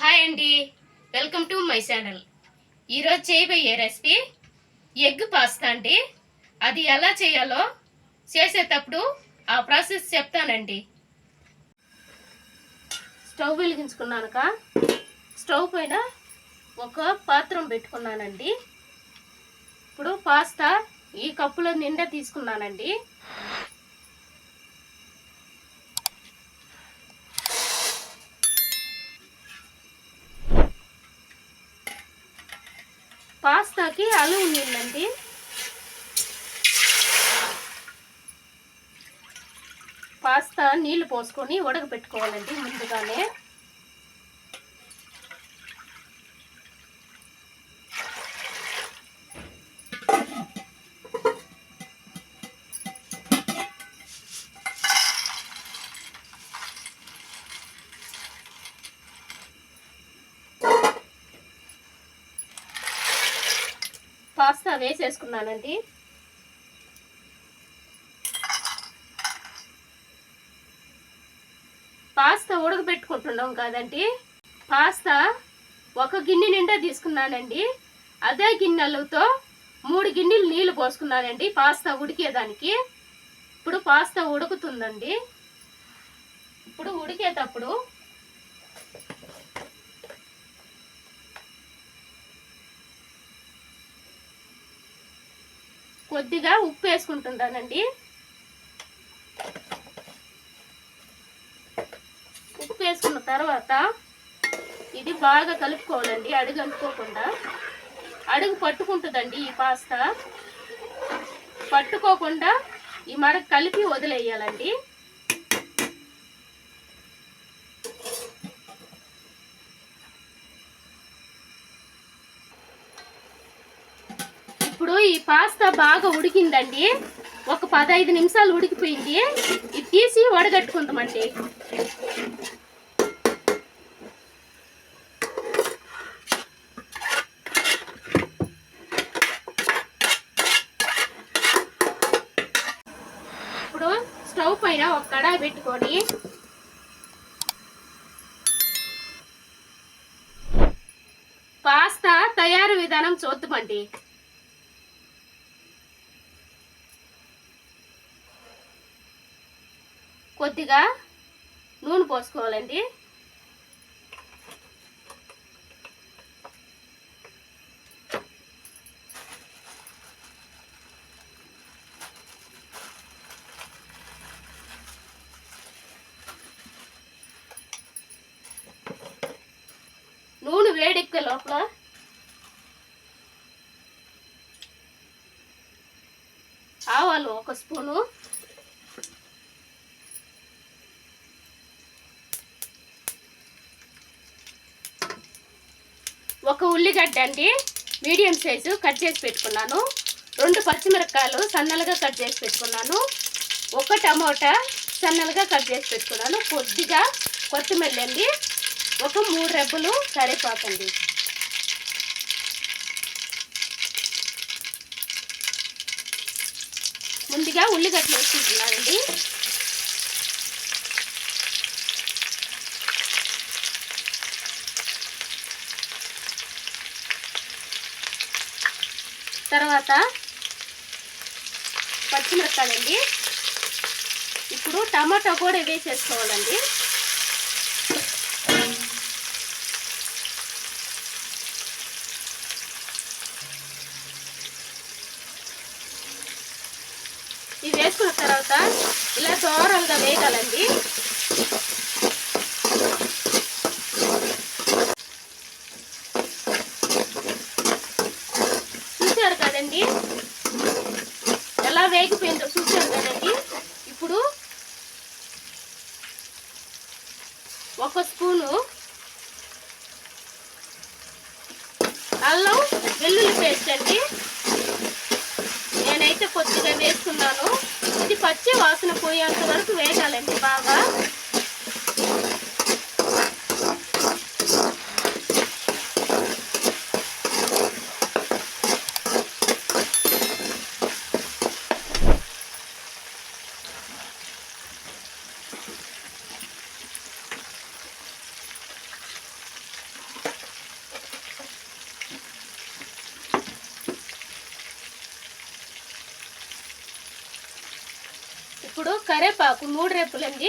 Hi అండి. Welcome to my channel. ఈరోజు చేయబోయే రెసిపీ ఎగ్ పాస్తా అండి. అది ఎలా చేయాలో చేసేటప్పుడు ఆ ప్రాసెస్ చెప్తానండి. స్టవ్ వెలిగించుకున్నాక స్టవ్ పైన ఒక పాత్రం పెట్టుకున్నానండి. ఇప్పుడు పాస్తా ఈ కప్పులో నిండా తీసుకున్నానండి పాస్తాకి అలువు నీళ్ళండి పాస్తా నీళ్ళు పోసుకొని ఉడకబెట్టుకోవాలండి ముందుగానే. పాస్తా వేసేసుకున్నానండి. పాస్తా ఉడకబెట్టుకుంటున్నాం కదండి. పాస్తా ఒక గిన్నె నిండా తీసుకున్నానండి. అదే గిన్నెలతో మూడు గిన్నెలు నీళ్ళు పోసుకున్నానండి పాస్తా ఉడికేదానికి. ఇప్పుడు పాస్తా ఉడుకుతుందండి. ఇప్పుడు ఉడికేటప్పుడు కొద్దిగా ఉప్పు వేసుకుంటున్నానండి ఉప్పు వేసుకున్న తర్వాత ఇది బాగా కలుపుకోవాలండి అడుగు అనుకోకుండా అడుగు పట్టుకుంటుందండి ఈ పాస్తా. పట్టుకోకుండా ఈ మరక కలిపి వదిలేయాలండి. ఇప్పుడు ఈ పాస్తా బాగా ఉడికిందండి. ఒక పదహైదు నిమిషాలు ఉడికిపోయింది. ఇది తీసి వడగట్టుకుందామండి ఇప్పుడు స్టవ్ పైన ఒక కడాయి పెట్టుకొని. పాస్తా తయారు విధానం చూద్దామండి. కొద్దిగా నూనె పోసుకోవాలండి. నూనె లోపల. ఆవాలు ఒక స్పూను. ఒక ఉల్లిగడ్డ అండి మీడియం సైజు కట్ చేసి పెట్టుకున్నాను. రెండు పచ్చిమిరపకాయలు సన్నలుగా కట్ చేసి పెట్టుకున్నాను. ఒక టమోటా సన్నలుగా కట్ చేసి పెట్టుకున్నాను. కొద్దిగా కొత్తిమీర అండి. ఒక మూడు రెబ్బలు సరిపోతుంది ముందుగా ఉల్లిగడ్డలు వేసుకుంటున్నానండి. తర్వాత పచ్చిమిరపకాయలండి. ఇప్పుడు టమాటా కూడా వేసేసుకోవాలండి ఇవి వేసుకున్న తర్వాత ఇలా దూరంగా వేయగలండి చూశారు కదండి? ఎలా వేగిపోయిందో చూశారు కదండి? ఇప్పుడు ఒక స్పూను అల్లం వెల్లుల్లి పేస్ట్ అండి నేనైతే కొద్దిగా వేసుకున్నాను ఇది పచ్చి వాసన పోయేంత వరకు వేగాలండి బాగా. ఇప్పుడు కరేపాకు మూడు రెప్పులండి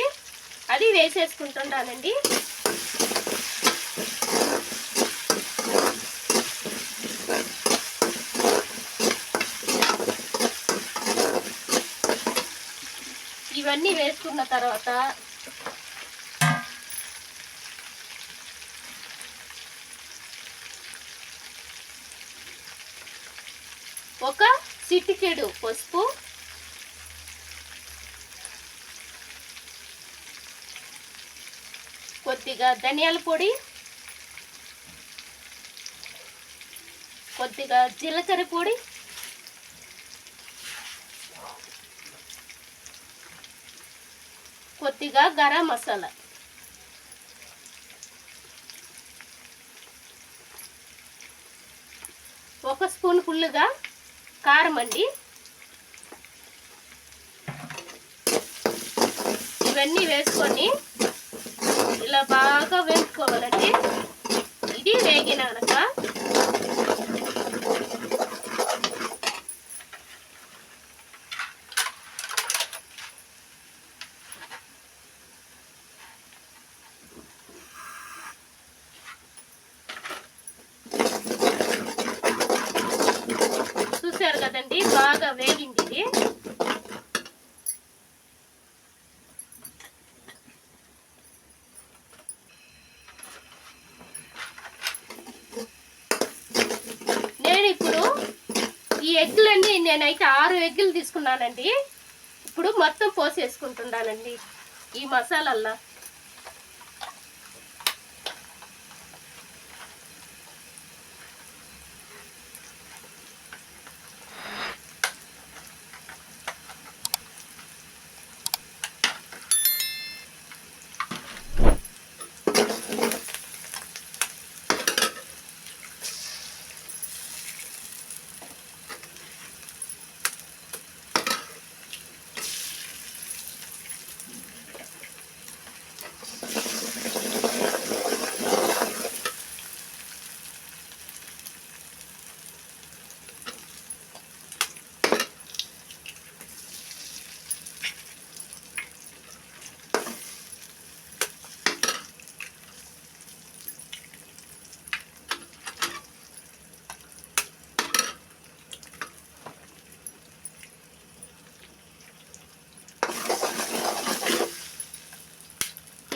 అది వేసేసుకుంటున్నానండి. ఇవన్నీ వేసుకున్న తర్వాత ఒక చిటికెడు పసుపు కొద్దిగా ధనియాల పొడి కొద్దిగా జీలకర్ర పొడి కొద్దిగా గరం మసాలా. ఒక స్పూన్ ఫుల్లుగా కారం అండి. ఇవన్నీ వేసుకొని ఇలా బాగా వేసుకోవాలండి ఇది వేగినాక చూసారు కదండి బాగా వేగింది ఇది నేను ఇప్పుడు ఈ ఎగ్గులన్నీ నేనైతే ఆరు ఎగ్గులు తీసుకున్నానండి. ఇప్పుడు మొత్తం పోసేసుకుంటున్నానండి ఈ మసాలల్లో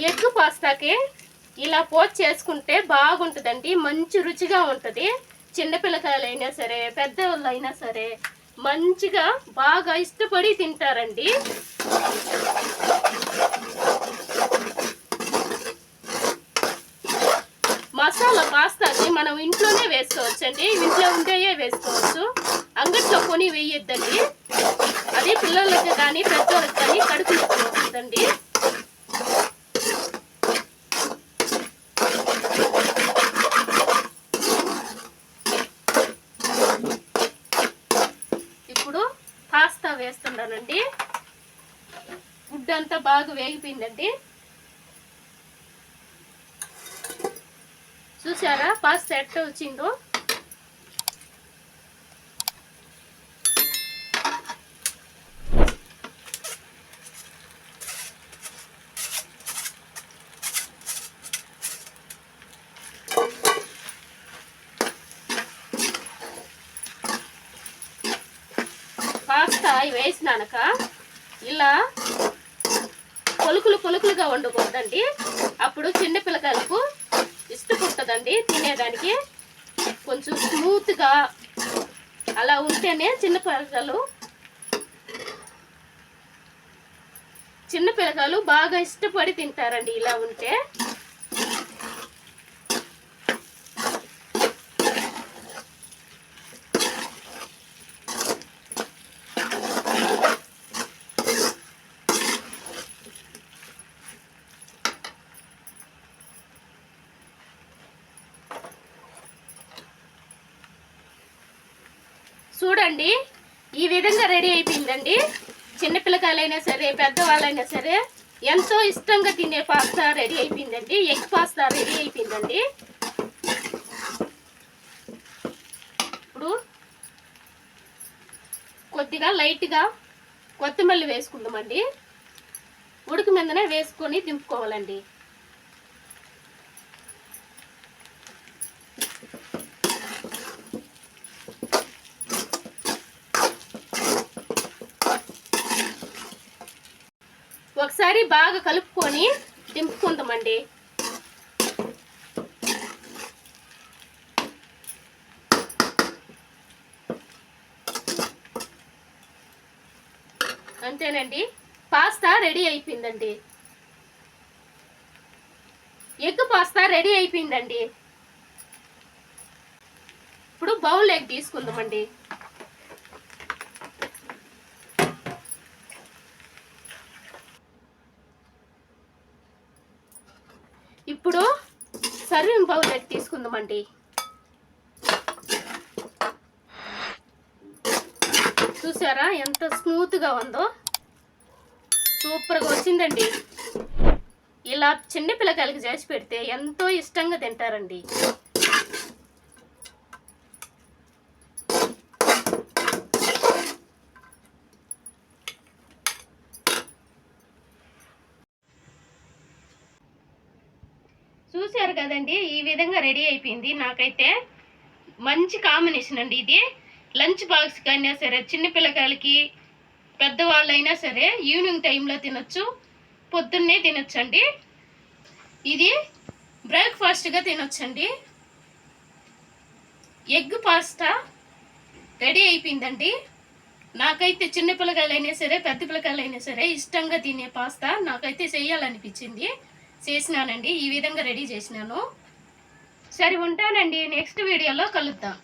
ఎగ్ పాస్తాకి ఇలా పోచ్ చేసుకుంటే బాగుంటుందండి. మంచి రుచిగా ఉంటుంది. చిన్నపిల్లకాయలు అయినా సరే పెద్దవాళ్ళు అయినా సరే మంచిగా బాగా ఇష్టపడి తింటారండి. మసాలా పాస్తాకి మనం ఇంట్లోనే వేసుకోవచ్చండి. ఇంట్లో ఉండేయే వేసుకోవచ్చు. అంగట్లో కొని వేయొద్దండి. అదే పిల్లలకి కానీ పెద్దవాళ్ళకి కానీ కడుపు నొప్పి వస్తుందండి ఇప్పుడు పాస్తా వేస్తున్నానండి గుడ్డు అంతా బాగా వేగిపోయిందండి. చూసారా పాస్తా ఎట్ట వచ్చిందో? పాస్తా వేసినాక ఇలా పొలుకులు పొలుకులుగా వండకూడదండి. అప్పుడు చిన్న పిల్లకాయలకు ఇష్టపడుతుందండి. తినేదానికి కొంచెం స్మూత్గా అలా ఉంటేనే చిన్న పిల్లకాయలు చిన్న పిల్లకాయలు బాగా ఇష్టపడి తింటారండి. ఇలా ఉంటే చూడండి. ఈ విధంగా రెడీ అయిపోయిందండి. చిన్నపిల్లకాయలైనా సరే పెద్దవాళ్ళైనా సరే ఎంతో ఇష్టంగా తినే పాస్తా రెడీ అయిపోయిందండి. ఎగ్ పాస్తా రెడీ అయిపోయిందండి. ఇప్పుడు కొద్దిగా లైట్గా కొత్తిమల్లి వేసుకుందామండి. ఉడికి మీదనే వేసుకొని దింపుకోవాలండి. ఒకసారి బాగా కలుపుకొని దింపుకుందామండి. అంతేనండి. పాస్తా రెడీ అయిపోయిందండి. ఎగ్ పాస్తా రెడీ అయిపోయిందండి. ఇప్పుడు బౌల్ ఎగ్ తీసుకుందామండి ఇప్పుడు సర్వింగ్ బౌల్ తీసుకుందామండి. చూసారా ఎంత స్మూత్గా ఉందో? సూపర్గా వచ్చిందండి. ఇలా చిన్న పిల్లకాయలకి చేసి పెడితే ఎంతో ఇష్టంగా తింటారండి. చూశారు కదండి ఈ విధంగా రెడీ అయిపోయింది. నాకైతే మంచి కాంబినేషన్ అండి ఇది. లంచ్ బాక్స్కి అయినా సరే చిన్నపిల్లకాయలకి పెద్దవాళ్ళైనా సరే ఈవినింగ్ టైంలో తినొచ్చు పొద్దున్నే తినొచ్చండి. ఇది బ్రేక్ఫాస్ట్గా తినొచ్చండి. ఎగ్ పాస్తా రెడీ అయిపోయిందండి. నాకైతే చిన్న పిల్లకాయలైనా సరే పెద్ద పిల్లకాయలైనా సరే ఇష్టంగా తినే పాస్తా నాకైతే చేయాలనిపించింది చేసినానండి ఈ విధంగా రెడీ చేసినాను. సరే ఉంటానండి నెక్స్ట్ వీడియోలో కలుద్దాం.